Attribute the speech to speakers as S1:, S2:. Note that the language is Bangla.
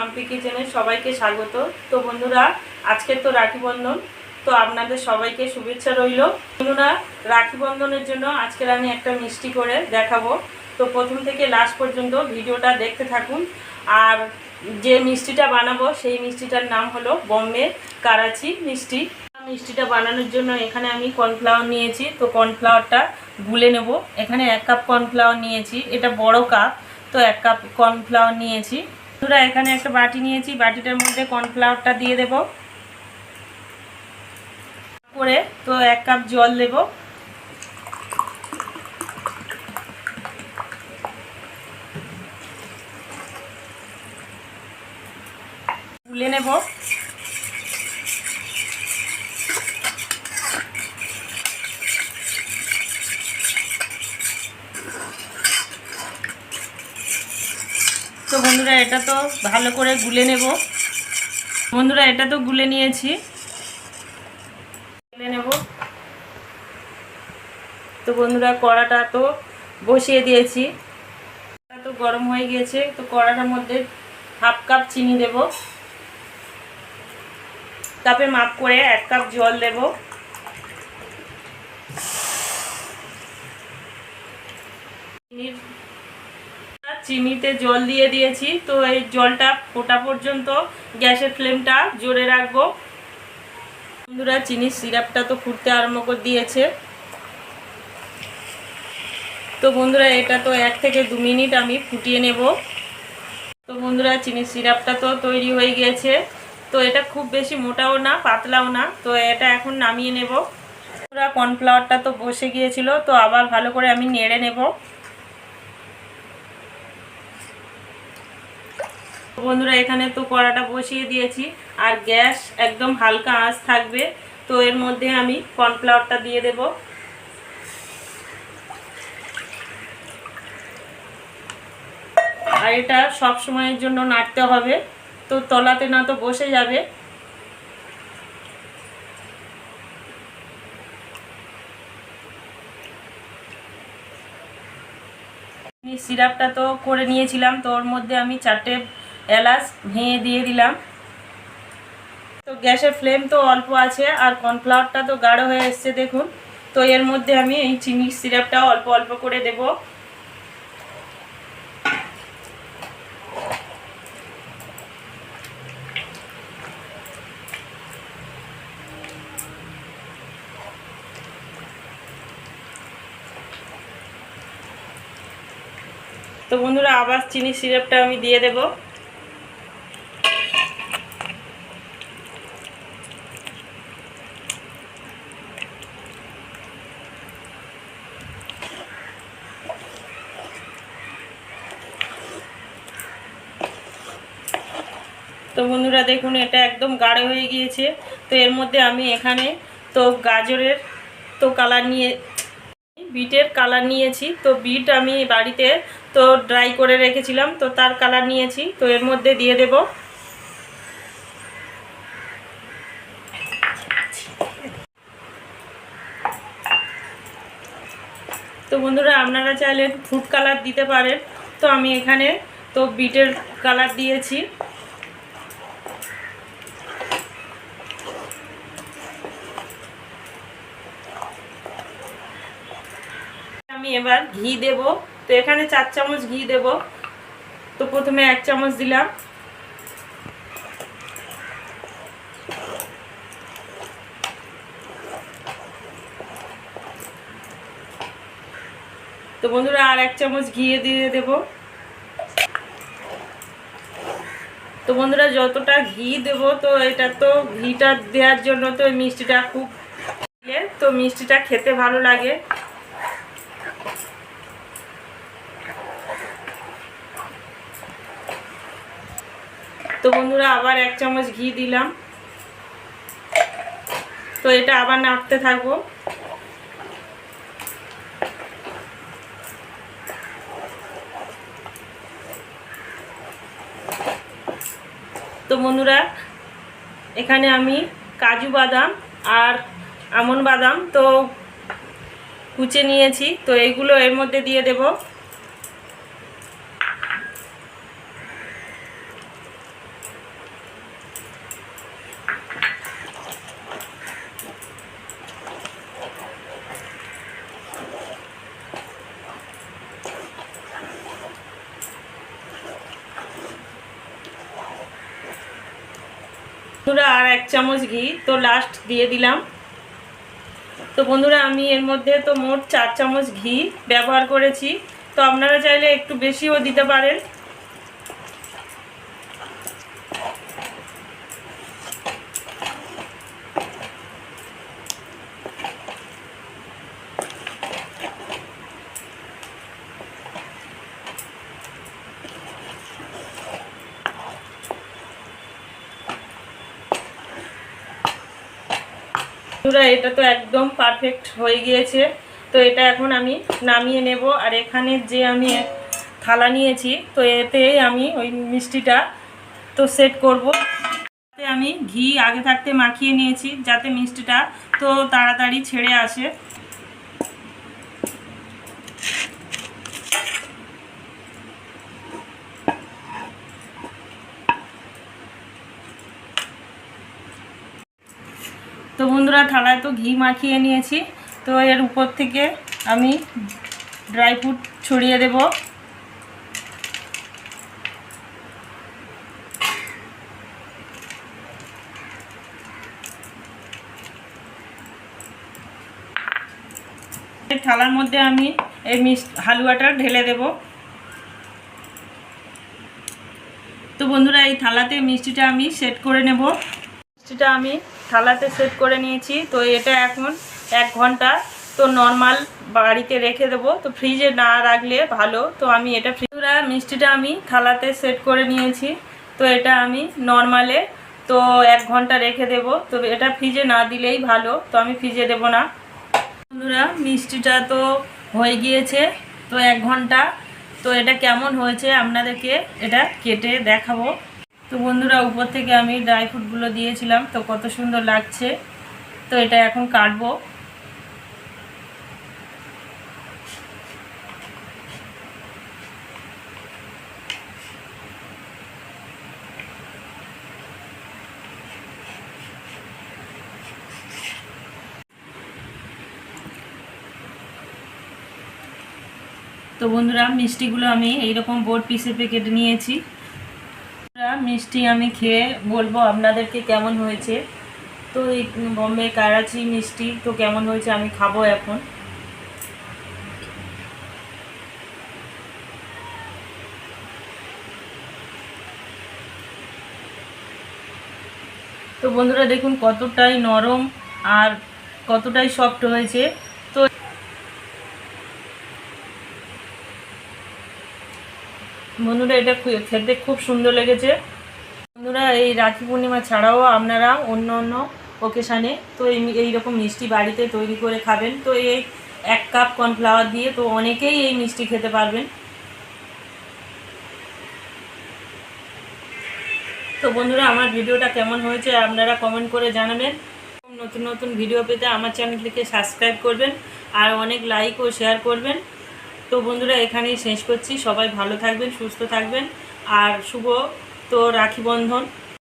S1: মাম্পি কিচেনে সবাইকে স্বাগত। তো বন্ধুরা আজকে তো রাখি বন্ধন। তো আপনাদের সবাইকে শুভেচ্ছা রইল। বন্ধুরা, রাখি বন্ধনের জন্য আজকের আমি একটা মিষ্টি করে দেখাবো। তো প্রথম থেকে লাস্ট পর্যন্ত ভিডিওটা দেখতে থাকুন। আর যে মিষ্টিটা বানাবো, সেই মিষ্টিটার নাম হলো বম্বে কারাচি মিষ্টি। মিষ্টিটা বানানোর জন্য এখানে আমি কর্নফ্লাওয়ার নিয়েছি। তো কর্নফ্লাওয়ারটা গুলে নেব। এখানে এক কাপ কর্নফ্লাওয়ার নিয়েছি। এটা বড় কাপ তো এক কাপ কর্নফ্লাওয়ার নিয়েছি। বন্ধুরা, এখানে একটা বাটি নিয়েছি। বাটিটার মধ্যে কর্নফ্লাওয়ারটা দিয়ে দেব। করে তো এক কাপ জল দেব। গুলে নেব। বন্ধুরা, এটা তো ভালো করে গুলে নেব। বন্ধুরা, এটা তো গুলে নিয়েছি। গুলে নেব। তো বন্ধুরা, কড়াটা তো বসিয়ে দিয়েছি। তো গরম হয়ে গিয়েছে, তো কড়াটার মধ্যে হাফ কাপ চিনি দেব। কাপে মাপ করে এক কাপ জল দেব। চিনির চিনিতে জল দিয়ে দিয়েছি। তো এই জলটা ফোটা পর্যন্ত গ্যাসের ফ্লেমটা জোরে রাখব। বন্ধুরা, চিনির সিরাপটা তো ফুটতে আরম্ভ করে দিয়েছে। তো বন্ধুরা, এটা তো এক থেকে দু মিনিট আমি ফুটিয়ে নেব। তো বন্ধুরা, চিনির সিরাপটা তো তৈরি হয়ে গিয়েছে। তো এটা খুব বেশি মোটাও না, পাতলাও না। তো এটা এখন নামিয়ে নেব। বন্ধুরা, কর্নফ্লাওয়ারটা তো বসে গিয়েছিল। তো আবার ভালো করে আমি নেড়ে নেব। বন্ধুরা, এখানে তো কড়াটা বসিয়ে দিয়েছি। আর গ্যাস একদম হালকা আঁচ থাকবে, তো এর মধ্যে আমি কর্নফ্লাওয়ারটা দিয়ে দেব। আর এটা সব সময়ের জন্য নাড়তে হবে, তো তলাতে না তো বসে যাবে। সিরাপটা তো করে নিয়েছিলাম, তো ওর মধ্যে আমি চারটে এলাচ ভেঙে দিয়ে দিলাম। তো গ্যাসের ফ্লেম তো অল্প আছে আর কর্নফ্লাওয়ারটা তো গাঢ় হয়ে এসছে, দেখুন। তো এর মধ্যে আমি এই চিনির সিরাপটা অল্প অল্প করে দেব। তো বন্ধুরা, আবার চিনি সিরাপটা আমি দিয়ে দেব। তো বন্ধুরা দেখুন, এটা একদম গাঢ় হয়ে গিয়েছে। তো এর মধ্যে আমি এখানে তো গাজরের তো কালার নিয়ে, বিটের কালার নিয়েছি। তো বিট আমি বাড়িতে তো ড্রাই করে রেখেছিলাম, তো তার কালার নিয়েছি। তো এর মধ্যে দিয়ে দেব। তো বন্ধুরা, আপনারা চাইলে ফুড কালার দিতে পারেন। তো আমি এখানে তো বিটের কালার দিয়েছি আমি এবার ঘি দেব। তো এখানে চার চামচ ঘি দেব। তো প্রথমে এক চামচ দিলাম। তো বন্ধুরা আর এক চামচ ঘি দিয়ে দেব। তো বন্ধুরা যতটা ঘি দেব, তো এটা তো ঘিটা দেওয়ার জন্য তো মিষ্টিটা খুব তো মিষ্টিটা খেতে ভালো লাগে। তো বন্ধুরা, আবার এক চামচ ঘি দিলাম। তো এটা আবার নাড়তে থাকব। তো বন্ধুরা, এখানে আমি কাজু বাদাম আর আমন বাদাম তো কুচে নিয়েছি। তো এইগুলো এর মধ্যে দিয়ে দেব। বন্ধুরা আর এক চামচ ঘি, তো লাস্ট দিয়ে দিলাম। তো বন্ধুরা, আমি এর মধ্যে তো মোট চার চামচ ঘি ব্যবহার করেছি। তো আপনারা চাইলে একটু বেশিও দিতে পারেন। বন্ধুরা, এটা তো একদম পারফেক্ট হয়ে গিয়েছে। তো এটা এখন আমি নামিয়ে নেব। আর এখানে যে আমি থালা নিয়েছি, তো এতেই আমি ওই মিষ্টিটা তো সেট করব। আমি ঘি আগে থাকতে মাখিয়ে নিয়েছি, যাতে মিষ্টিটা তো তাড়াতাড়ি ছেড়ে আসে। তো বন্ধুরা থালায় তো ঘি মাখিয়ে নিয়েছি, তো এর উপর থেকে আমি ড্রাই ফ্রুট ছড়িয়ে দেব। থালার মধ্যে আমি এই মিস হালুয়াটা ঢেলে দেব। তো বন্ধুরা এই থালাতে মিষ্টিটা আমি সেট করে নেব। মিষ্টিটা আমি থালাতে সেট করে নিয়েছি। তো এটা এখন এক ঘণ্টা। তো নর্মাল বাড়িতে রেখে দেবো। তো ফ্রিজে না রাখলে ভালো। তো আমি এটা ফ্রিজরা মিষ্টিটা আমি থালাতে সেট করে নিয়েছি। তো এটা আমি নর্মালে তো এক ঘণ্টা রেখে দেব। তো এটা ফ্রিজে না দিলেই ভালো। তো আমি ফ্রিজে দেব না। বন্ধুরা, মিষ্টিটা তো হয়ে গিয়েছে। তো এক ঘণ্টা। তো এটা কেমন হয়েছে আপনাদেরকে এটা কেটে দেখাবো। তো বন্ধুরা, উপর থেকে আমি ড্রাই ফ্রুটগুলো দিয়েছিলাম, তো কত সুন্দর লাগছে। তো এটা এখন কাটবো। তো বন্ধুরা, মিষ্টিগুলো আমি এইরকম বোর্ড পিসে কেটে নিয়েছি। মিষ্টি আমি খেয়ে বলব আপনাদেরকে কেমন হয়েছে। তো এই বম্বে কারাচি মিষ্টি তো কেমন হয়েছে আমি খাব এখন। তো বন্ধুরা দেখুন কতটাই নরম আর কতটাই সফট হয়েছে তো বন্ধুরা, এটা খেতে খুব সুন্দর লেগেছে। বন্ধুরা, এই রাখি পূর্ণিমা ছাড়াও আপনারা অন্য অন্য ওকেশানে তো এই এইরকম মিষ্টি বাড়িতে তৈরি করে খাবেন। তো এই এক কাপ কর্নফ্লাওয়ার দিয়ে তো অনেকেই এই মিষ্টি খেতে পারবেন। তো বন্ধুরা, আমার ভিডিওটা কেমন হয়েছে আপনারা কমেন্ট করে জানাবেন। নতুন নতুন ভিডিও পেতে আমার চ্যানেলটিকে সাবস্ক্রাইব করবেন আর অনেক লাইক ও শেয়ার করবেন। তো বন্ধুরা, এখানেই শেষ করছি। সবাই ভালো থাকবেন, সুস্থ থাকবেন। আর শুভ তো রাখি বন্ধন।